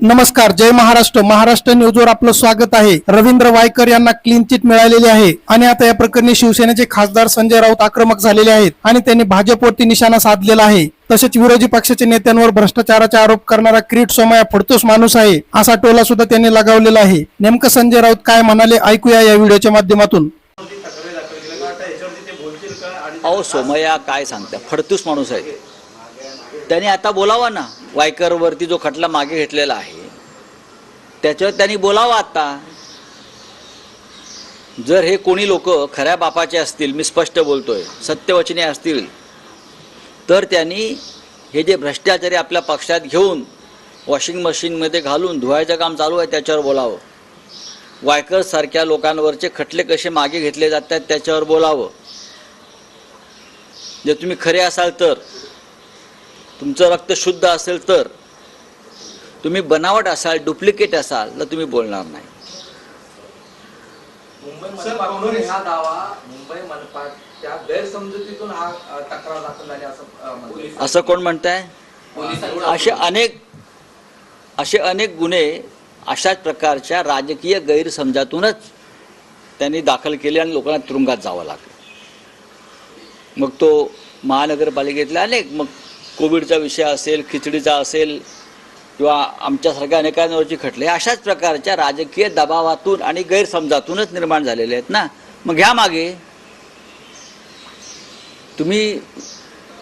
नमस्कार जय महाराष्ट्र. महाराष्ट्र न्यूजवर आपलं स्वागत आहे. रवींद्र वायकर यांना क्लीन चिट मिळालेली आहे. आणि आता या प्रकरणी शिवसेनेचे खासदार संजय राऊत आक्रमक झालेले आहेत आणि त्यांनी भाजपवरती निशाणा साधलेला आहे. तसेच विरोधी पक्षाच्या नेत्यांवर भ्रष्टाचाराचा आरोप करणारा क्रीट सोमया फडतोस माणूस आहे असा टोला सुद्धा त्यांनी लगावलेला आहे. नेमकं संजय राऊत काय म्हणाले ऐकूया या व्हिडिओच्या माध्यमातून. अहो सोमया काय सांगता फडतूस माणूस आहे. त्याने आता बोलावा ना. वायकरवरती जो खटला मागे घेतलेला आहे त्याच्यावर त्यांनी बोलावा आता. जर हे कोणी लोक खऱ्या बापाचे असतील मी स्पष्ट बोलतोय सत्यवचने असतील तर त्यांनी हे जे भ्रष्टाचारी आपल्या पक्षात घेऊन वॉशिंग मशीनमध्ये घालून धुवायचं काम चालू आहे त्याच्यावर बोलावं. वायकर सारख्या लोकांवरचे खटले कसे मागे घेतले जातात त्याच्यावर बोलावं. जर तुम्ही खरे असाल तर तुमचं रक्त शुद्ध असेल तर तुम्ही बनावट असाल डुप्लिकेट असाल तर तुम्ही बोलणार नाही. असं कोण म्हणताय? असे अनेक असे अनेक गुन्हे अशाच प्रकारच्या राजकीय गैरसमजातूनच त्यांनी दाखल केले आणि लोकांना तुरुंगात जावं लागलं. मग तो महानगरपालिकेतले अनेक मग कोविडचा विषय असेल खिचडीचा असेल किंवा आमच्यासारख्या अनेकांवरची खटले अशाच प्रकारच्या राजकीय दबावातून आणि गैरसमजातूनच निर्माण झालेले आहेत ना? मग घ्या मागे तुम्ही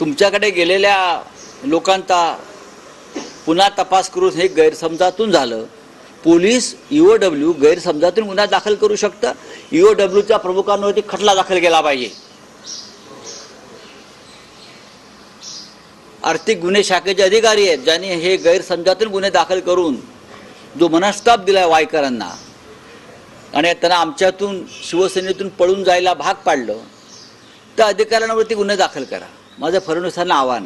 तुमच्याकडे गेलेल्या लोकांचा पुन्हा तपास करून हे गैरसमजातून झालं. पोलीस ईओ डब्ल्यू गैरसमजातून गुन्हा दाखल करू शकतं. ईओ डब्ल्यूच्या प्रमुखांवरती खटला दाखल केला पाहिजे. आर्थिक गुन्हे शाखेचे अधिकारी आहेत ज्यांनी हे गैरसमजातून गुन्हे दाखल करून जो मनस्ताप दिला वायकरांना आणि त्यांना आमच्यातून शिवसेनेतून पळून जायला भाग पाडलं त्या अधिकाऱ्यांवरती गुन्हे दाखल करा. माझं फडणवीसांना आव्हान